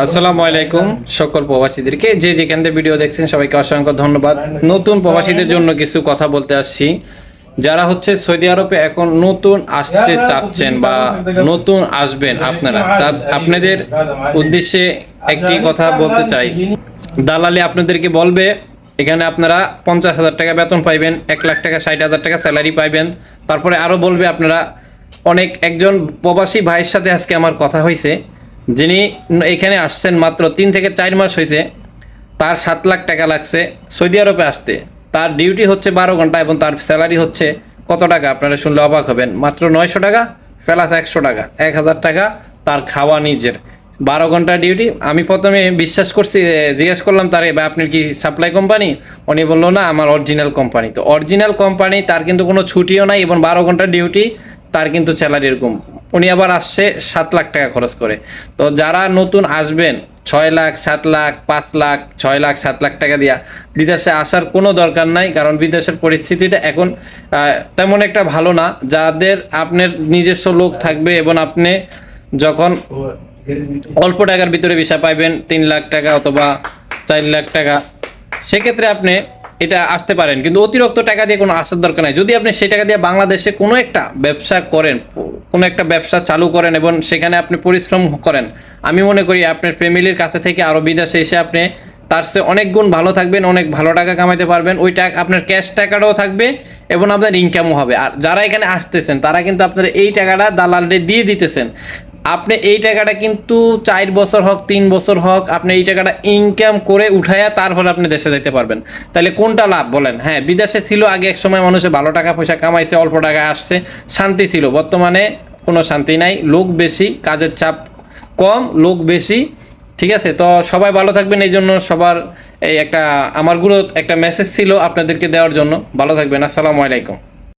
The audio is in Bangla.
আসসালামু আলাইকুম সকল প্রবাসীদেরকে। যে যেখান থেকে ভিডিও দেখছেন সবাইকে অসংখ্য ধন্যবাদ। নতুন প্রবাসীদের জন্য কিছু কথা বলতে আসছি। যারা হচ্ছে সৌদি আরবে এখন নতুন আসতে চাচ্ছেন বা নতুন আসবেন আপনারা তা আপনাদের উদ্দেশ্যে একটি কথা বলতে চাই। দালালি আপনাদেরকে বলবে, এখানে আপনারা পঞ্চাশ হাজার টাকা বেতন পাইবেন, এক লাখ টাকা, ষাট হাজার টাকা স্যালারি পাইবেন। তারপরে আরও বলবে আপনারা, অনেক একজন প্রবাসী ভাইয়ের সাথে আজকে আমার কথা হয়েছে যিনি এখানে আসছেন মাত্র তিন থেকে চার মাস হয়েছে, তার সাত লাখ টাকা লাগছে সৌদি আরবে আসতে। তার ডিউটি হচ্ছে বারো ঘণ্টা এবং তার স্যালারি হচ্ছে কত টাকা? আপনারা শুনলে অবাক হবেন। মাত্র নয়শো টাকা, প্লাস একশো টাকা, এক হাজার টাকা তার খাওয়া নিজের। বারো ঘণ্টা ডিউটি আমি প্রথমে বিশ্বাস করছি জিজ্ঞেস করলাম, তার বা আপনার কি সাপ্লাই কোম্পানি উনি বলল, না, আমার অরিজিনাল কোম্পানি তো অরিজিনাল কোম্পানি তার কিন্তু কোনো ছুটিও নাই এবং বারো ঘণ্টা ডিউটি তার কিন্তু স্যালারি এরকম। উনি আবার আসছে সাত লাখ টাকা খরচ করে। তো যারা নতুন আসবেন, ছয় লাখ, সাত লাখ, পাঁচ লাখ, ছয় লাখ, সাত লাখ টাকা দিয়া বিদেশে আসার কোনো দরকার নাই, কারণ বিদেশের পরিস্থিতিটা এখন তেমন একটা ভালো না। যাদের আপনার নিজস্ব লোক থাকবে এবং আপনি যখন অল্প টাকার ভিতরে ভিসা পাইবেন, তিন লাখ টাকা অথবা চার লাখ টাকা, সেক্ষেত্রে আপনি এটা আসতে পারেন। কিন্তু অতিরিক্ত টাকা দিয়ে কোনো আসার দরকার নাই। যদি আপনি সেই টাকা দিয়ে বাংলাদেশে কোনো একটা ব্যবসা করেন কোনো একটা ব্যবসা চালু করেন এবং সেখানে আপনি পরিশ্রম করেন। আমি মনে করি আপনার ফ্যামিলির কাছে থেকে আরও বিদেশে এসে আপনি তার সে অনেক গুণ ভালো থাকবেন, অনেক ভালো টাকা কামাইতে পারবেন। ওই টাকা আপনার ক্যাশ টাকাটাও থাকবে এবং আপনার ইনকামও হবে। আর যারা এখানে আসতেছেন, তারা কিন্তু আপনার এই টাকাটা দালালরে দিয়ে দিতেছেন। আপনি এই টাকাটা কিন্তু চার বছর হোক, তিন বছর হোক, আপনি এই টাকাটা ইনকাম করে উঠাইয়া তারপরে আপনি দেশে যেতে পারবেন। তাহলে কোনটা লাভ? বলেন হ্যাঁ বিদেশে ছিল আগে এক সময় মানুষে ভালো টাকা পয়সা কামাইছে, অল্প টাকা আসছে, শান্তি ছিল। বর্তমানে কোনো শান্তি নাই, লোক বেশি, কাজের চাপ কম, লোক বেশি, ঠিক আছে? তো সবাই ভালো থাকবেন, এই জন্য সবার এই একটা, আমারগুলো একটা মেসেজ ছিল আপনাদেরকে দেওয়ার জন্য। ভালো থাকবেন, আসসালামু আলাইকুম।